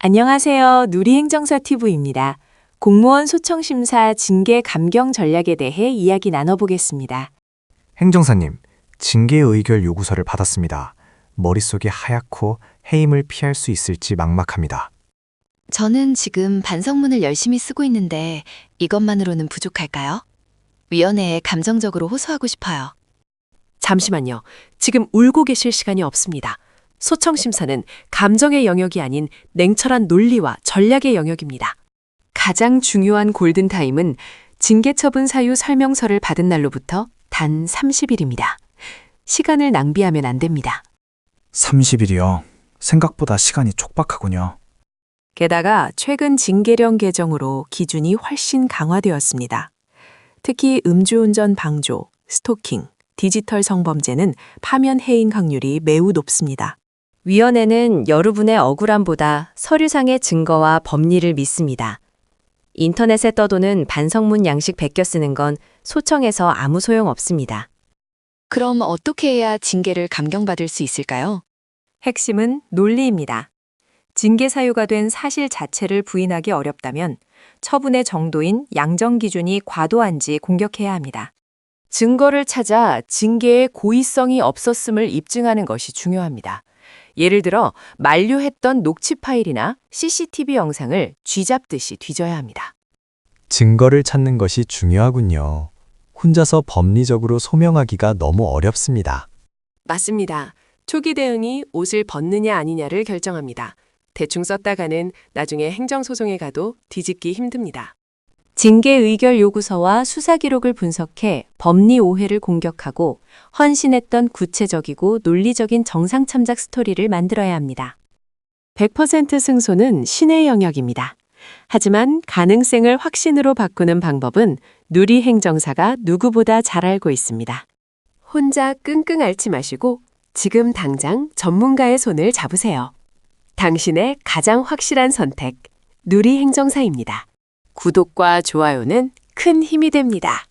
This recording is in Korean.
안녕하세요. 누리행정사 TV입니다. 공무원 소청심사 징계 감경 전략에 대해 이야기 나눠보겠습니다. 행정사님, 징계 의결 요구서를 받았습니다. 머릿속이 하얗고 해임을 피할 수 있을지 막막합니다. 저는 지금 반성문을 열심히 쓰고 있는데 이것만으로는 부족할까요? 위원회에 감정적으로 호소하고 싶어요. 잠시만요. 지금 울고 계실 시간이 없습니다. 소청심사는 감정의 영역이 아닌 냉철한 논리와 전략의 영역입니다. 가장 중요한 골든타임은 징계처분 사유 설명서를 받은 날로부터 단 30일입니다. 시간을 낭비하면 안 됩니다. 30일이요. 생각보다 시간이 촉박하군요. 게다가 최근 징계령 개정으로 기준이 훨씬 강화되었습니다. 특히 음주운전 방조, 스토킹, 디지털 성범죄는 파면 해인 확률이 매우 높습니다. 위원회는 여러분의 억울함보다 서류상의 증거와 법리를 믿습니다. 인터넷에 떠도는 반성문 양식 베껴 쓰는 건 소청에서 아무 소용 없습니다. 그럼 어떻게 해야 징계를 감경받을 수 있을까요? 핵심은 논리입니다. 징계 사유가 된 사실 자체를 부인하기 어렵다면 처분의 정도인 양정 기준이 과도한지 공격해야 합니다. 증거를 찾아 징계의 고의성이 없었음을 입증하는 것이 중요합니다. 예를 들어 만료했던 녹취 파일이나 CCTV 영상을 쥐잡듯이 뒤져야 합니다. 증거를 찾는 것이 중요하군요. 혼자서 법리적으로 소명하기가 너무 어렵습니다. 맞습니다. 초기 대응이 옷을 벗느냐 아니냐를 결정합니다. 대충 썼다가는 나중에 행정소송에 가도 뒤집기 힘듭니다. 징계 의결 요구서와 수사 기록을 분석해 법리 오해를 공격하고 헌신했던 구체적이고 논리적인 정상 참작 스토리를 만들어야 합니다. 100% 승소는 신의 영역입니다. 하지만 가능성을 확신으로 바꾸는 방법은 누리 행정사가 누구보다 잘 알고 있습니다. 혼자 끙끙 앓지 마시고 지금 당장 전문가의 손을 잡으세요. 당신의 가장 확실한 선택, 누리 행정사입니다. 구독과 좋아요는 큰 힘이 됩니다.